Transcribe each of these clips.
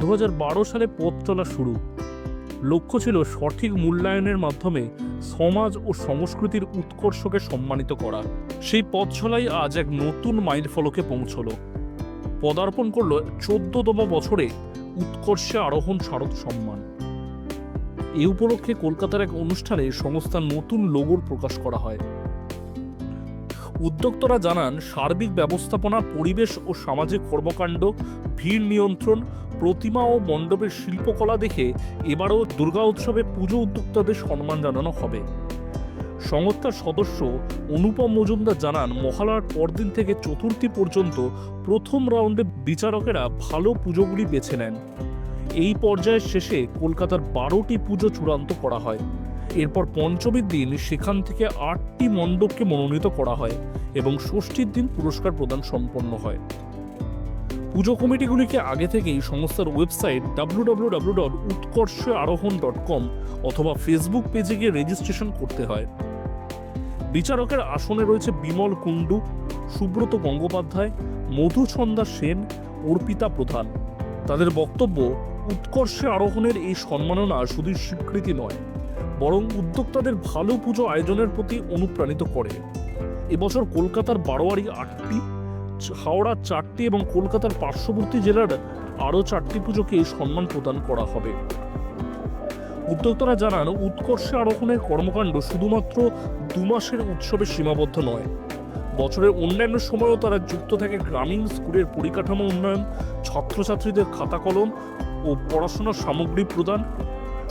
দু সালে পথ চলা শুরু। লক্ষ্য ছিল সঠিক মূল্যায়নের মাধ্যমে সমাজ ও সংস্কৃতির উৎকর্ষকে সম্মানিত করা। সেই পথ চলাই আজ এক নতুন মাইল ফলকে পৌঁছলো। পদার্পণ করল চোদ্দতম বছরে উৎকর্ষে আরোহণ শারদ সম্মান। এই উপলক্ষে কলকাতার এক অনুষ্ঠানে সংস্থার নতুন লোগোর প্রকাশ করা হয়। উদ্যোক্তারা জানান, সার্বিক ব্যবস্থাপনা, পরিবেশ ও সামাজিক কর্মকাণ্ড, ভিড় নিয়ন্ত্রণ, প্রতিমা ও মণ্ডপের শিল্পকলা দেখে এবারও দুর্গা উৎসবে পুজো উদ্যোক্তাদের সম্মান জানানো হবে। সংস্থার সদস্য অনুপম মজুমদার জানান, মহালয়ার পরদিন থেকে চতুর্থী পর্যন্ত প্রথম রাউন্ডে বিচারকেরা ভালো পুজোগুলি বেছে নেন। এই পর্যায়ের শেষে কলকাতার বারোটি পুজো চূড়ান্ত করা হয়। এরপর পঞ্চমীর দিন সেখান থেকে আটটি মণ্ডপকে মনোনীত করা হয় এবং ষষ্ঠীর দিন পুরস্কার প্রদান সম্পন্ন হয়। পুজো কমিটিগুলিকে আগে থেকেই সংস্থার website W W W dot Utkarsh Arohan dot কম অথবা ফেসবুক পেজে গিয়ে রেজিস্ট্রেশন করতে হয়। বিচারকের আসনে রয়েছে বিমল কুণ্ডু, সুব্রত গঙ্গোপাধ্যায় মধুছন্দা সেন, অর্পিতা প্রধান। তাদের বক্তব্য, উৎকর্ষে আরোহণের এই সম্মাননা শুধু স্বীকৃতি নয় বরং উদ্যোক্তাদের ভালো পুজো আয়োজনের প্রতি অনুপ্রাণিত করে। এবছর কলকাতার বারোয়ারি আটটি, হাওড়া চারটি এবং কলকাতার পার্শ্ববর্তী জেলার আরও চারটি পুজোকে এই সম্মান প্রদান করা হবে। উদ্যোক্তারা জানান, উৎকর্ষে আরোহণের কর্মকাণ্ড শুধুমাত্র দু মাসের উৎসবে সীমাবদ্ধ নয়। বছরের অন্যান্য সময়ও তারা যুক্ত থাকে গ্রামীণ স্কুলের পরিকাঠামো উন্নয়ন, ছাত্রছাত্রীদের খাতা কলম ও পড়াশোনার সামগ্রী প্রদান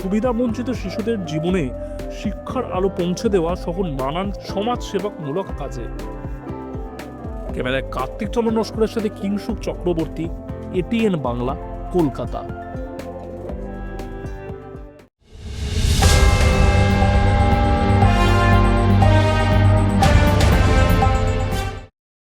সুবিধাবঞ্চিত শিশুদের জীবনে শিক্ষার আলো পৌঁছে দেওয়া সহ নানান সমাজ সেবামূলক কাজে। ক্যামেরায় কার্তিক চন্দ্র নস্করের সাথে কিংসুক চক্রবর্তী এটিএন বাংলা, কলকাতা।